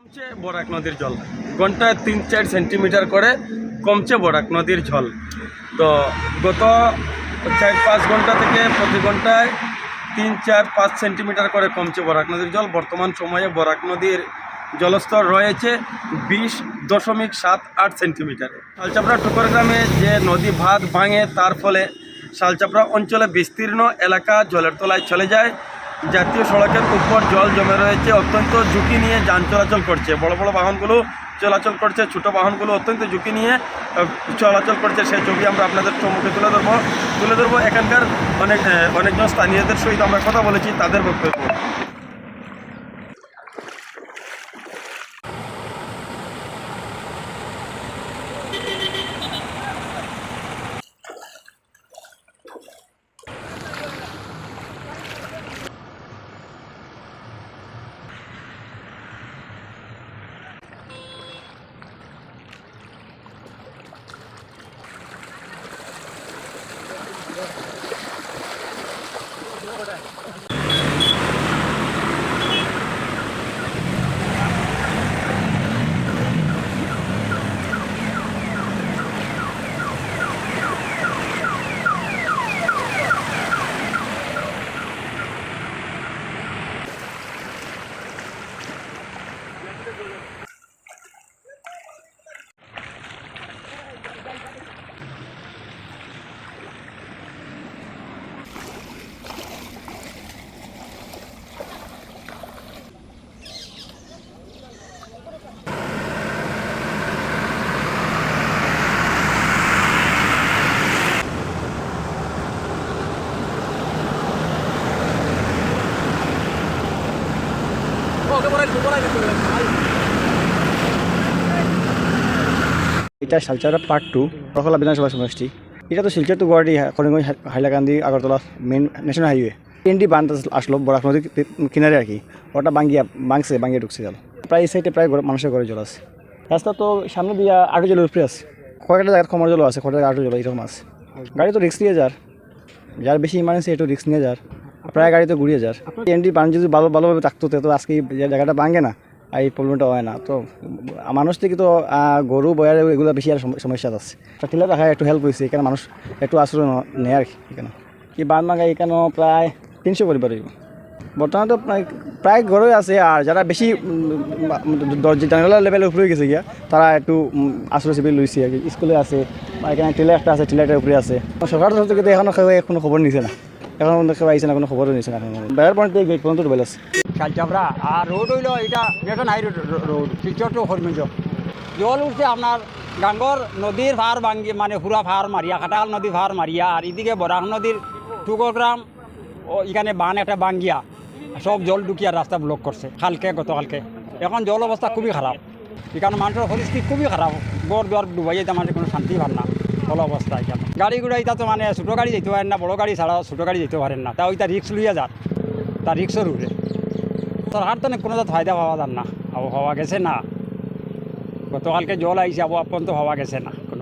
কমছে বরাক নদীর জল। ঘন্টায় তিন চার সেন্টিমিটার করে কমছে বরাক নদীর জল। তো গত চার পাঁচ ঘণ্টা থেকে প্রতি ঘন্টায় তিন চার পাঁচ সেন্টিমিটার করে কমছে বরাক নদীর জল। বর্তমান সময়ে বরাক নদীর জলস্তর রয়েছে বিশ দশমিক সাত আট সেন্টিমিটারে। শালচাপড়া টুকর গ্রামে যে নদী ভাত ভাঙে, তার ফলে শালচাপড়া অঞ্চলে বিস্তীর্ণ এলাকা জলের তলায় চলে যায়। জাতীয় সড়কের উপর জল জমে রয়েছে, অত্যন্ত ঝুঁকি নিয়ে যান চলাচল করছে। বড় বড় বাহনগুলো চলাচল করছে, ছোটো বাহনগুলো অত্যন্ত ঝুঁকি নিয়ে চলাচল করছে। সেই ছবি আমরা আপনাদের সম্মুখে তুলে ধরবো। তুলে ধরবো। এখানকার অনেক অনেকজন স্থানীয়দের সহিত আমরা কথা বলেছি, তাদের বক্তব্য। Oh, come on, come on, come on. এটা শিলচর পার্ট টু রসলা বিধানসভা সমষ্টি। এটা তো Silchar to Guwahati Karimganj Hailakandi Agartala main national highway ট্রেনটি বান্ধ আসলো বরাক নদীর কিনারে আর কি ওটা বাঙ্গিয়া বাংছে বাঙ্গিয়ে ঢুকছে জল। প্রায় এই সাইডে প্রায় মানুষের ঘরে জল আছে। রাস্তা তো সামনে দিয়া আটো জলের উপরে আছে। কয়েকটা জায়গায় কমর জল আছে কয়েকটা আটু জল এরকম আছে গাড়ি তো রিক্স নিয়ে যার যার বেশি ইমার্জেন্সি একটু রিক্স নিয়ে যার প্রায় গাড়িতে ঘুরিয়ে যার ট্রেনটি বান যদি ভালো ভালোভাবে থাকতো তো আজকে জায়গাটা ভাঙে না। এই প্রবলেমটা হয় না। তো, মানুষ থেকে তো গরু বয়ার এগুলো বেশি আর সমস্যা আছে। টিলা দেখা একটু হেল্প হয়েছে, এখানে মানুষ একটু আশ্রয় নেয় আর কি এখানে। কি বান ভাঙা এখানে প্রায় তিনশো পরিবার বর্তমানে তো প্রায় ঘরই আছে, আর যারা বেশি জানালা লেভেলের উপরে গেছে গিয়া, তারা একটু আশ্রয় শিবির লইছে আর কি। স্কুলে আছে এখানে টিলা একটা আছে টিলাটার উপরে আছে। সরকার তরফ থেকে তো এখনও কেউ কোনো খবর নিছে না। এখন কেউ আইছে না, কোনো খবরও নিছে না বেড়ার পয়েন্ট থেকে গেট পর্যন্ত ডুবাইল আছে। আর রোড হইল এটা nation high road Silchar to জল। উঠছে আপনার গাঙ্গর নদীর ভার ভাঙ্গি মানে হুরা ভার মারিয়া খাটাল নদী ভার মারিয়া আর এদিকে বরাক নদীর টুকরগ্রাম ও এখানে বান একটা বাঙ্গিয়া সব জল ঢুকিয়া রাস্তা ব্লক করছে কালকে গতকালকে। এখন জল অবস্থা খুবই খারাপ এখানে মানুষের পরিস্থিতি খুবই খারাপ গড় দুয়ার ডুবাই যেতে মানুষের কোনো শান্তি পার না ভালো অবস্থা এখানে। গাড়ি গুড়া এটা তো মানে ছোটো গাড়ি যেতে পারেন না, বড় গাড়ি ছাড়া ছোটো গাড়ি যেতে পারেন না। তা ওইটা রিক্স লইয়া যান। তা রিক্সের তার আর তো কোনো তো ফায়দা পাওয়া যান না। আবহাওয়া গেছে না। গতকালকে জল আইসে আবহাওয়া পর্যন্ত হওয়া গেছে না।